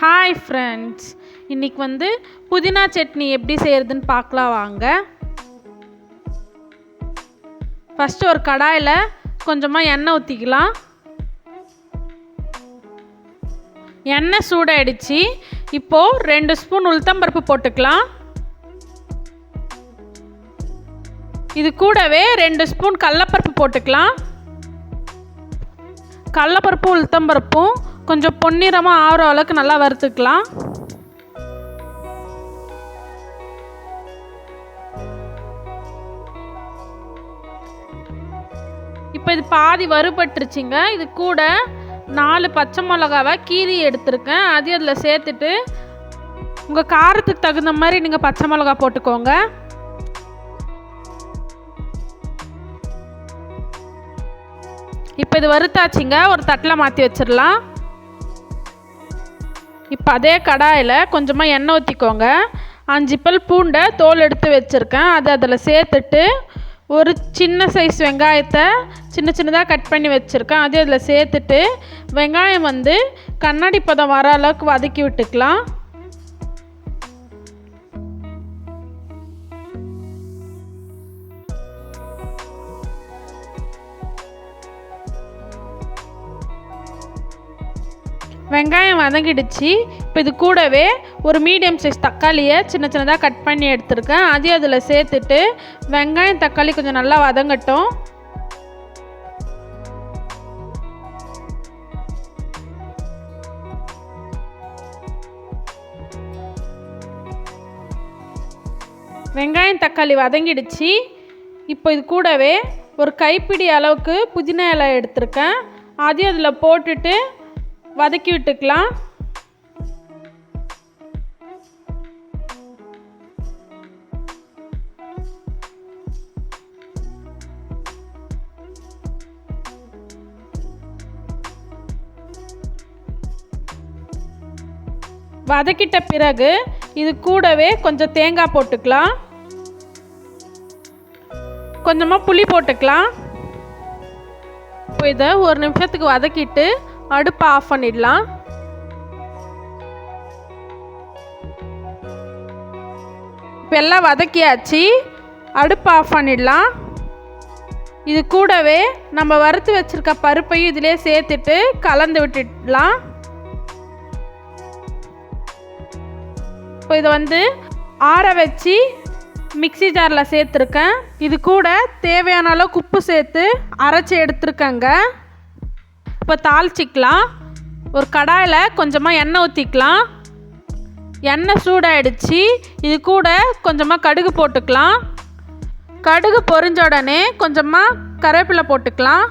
Hi friends இன்றைக்கி வந்து புதினா சட்னி எப்படி செய்கிறதுன்னு பார்க்கலாம் வாங்க. ஃபஸ்ட்டு ஒரு கடாயில் கொஞ்சமாக எண்ணெய் ஊற்றிக்கலாம் எண்ணெய் சூடாயிடுச்சு. இப்போது ரெண்டு ஸ்பூன் உளுத்தம்பருப்பு போட்டுக்கலாம். இது கூடவே ரெண்டு ஸ்பூன் கடலப்பருப்பு போட்டுக்கலாம். கடலப்பருப்பும் உளுத்தம்பருப்பும் கொஞ்சம் பொன்னிறமாக ஆகிற அளவுக்கு நல்லா வறுத்துக்கலாம். இப்போ இது பாதி வறுபட்டுருச்சுங்க. இது கூட நாலு பச்சை மிளகாவை கீரி எடுத்திருக்கேன். அதையும் அதில் சேர்த்துட்டு உங்கள் காரத்துக்கு தகுந்த மாதிரி நீங்கள் பச்சை மிளகா போட்டுக்கோங்க. இப்போ இது வறுத்தாச்சுங்க. ஒரு தட்டில் மாற்றி வச்சிடலாம். இப்போ அதே கடாயில் கொஞ்சமாக எண்ணெய் ஊற்றிக்கோங்க அஞ்சு பல் பூண்டை தோல் எடுத்து வச்சுருக்கேன். அதை அதில் சேர்த்துட்டு ஒரு சின்ன சைஸ் வெங்காயத்தை சின்ன சின்னதாக கட் பண்ணி வச்சுருக்கேன். அதையும் அதில் சேர்த்துட்டு வெங்காயம் வந்து கண்ணாடி பதம் வர அளவுக்கு வதக்கி விட்டுக்கலாம். வெங்காயம் வதங்கிடுச்சு. இப்போ இது கூடவே ஒரு மீடியம் சைஸ் தக்காளியை சின்ன சின்னதாக கட் பண்ணி எடுத்திருக்கேன். அதையும் அதில் சேர்த்துட்டு வெங்காயம் தக்காளி கொஞ்சம் நல்லா வதங்கட்டும். வெங்காயம் தக்காளி வதங்கிடுச்சு. இப்போ இது கூடவே ஒரு கைப்பிடி அளவுக்கு புதினா இலை எடுத்திருக்கேன். அதையும் அதில் போட்டுட்டு வதக்கி விட்டுக்கலாம். வதக்கிட்ட பிறகு இது கூடவே கொஞ்சம் தேங்காய் போட்டுக்கலாம். கொஞ்சமாக புளி போட்டுக்கலாம். இப்போ இதை ஒரு நிமிஷத்துக்கு வதக்கிட்டு அடுப்பை ஆஃப் பண்ணிடலாம். இப்போ எல்லாம் வதக்கியாச்சு. அடுப்பை ஆஃப் பண்ணிடலாம். இது கூடவே நம்ம வறுத்து வச்சுருக்க பருப்பையும் இதிலே சேர்த்துட்டு கலந்து விட்டுடலாம். இப்போ இதை வந்து ஆற வச்சு மிக்சி ஜாரில் சேர்த்துருக்கேன். இது கூட தேவையான அளவுக்கு உப்பு சேர்த்து அரைச்சி எடுத்துருக்கேங்க. இப்போ தாளிச்சிக்கலாம். ஒரு கடாயில் கொஞ்சமாக எண்ணெய் ஊற்றிக்கலாம் எண்ணெய் சூடாயிடுச்சு. இது கூட கொஞ்சமாக கடுகு போட்டுக்கலாம். கடுகு பொரிஞ்ச உடனே கொஞ்சமாக கருவேப்பிலை போட்டுக்கலாம்.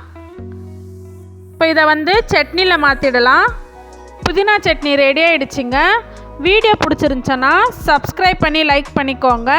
இப்போ இதை வந்து சட்னியில் மாற்றிடலாம் புதினா சட்னி ரெடி ஆகிடுச்சிங்க வீடியோ பிடிச்சிருந்துச்சன்னா சப்ஸ்கிரைப் பண்ணி லைக் பண்ணிக்கோங்க.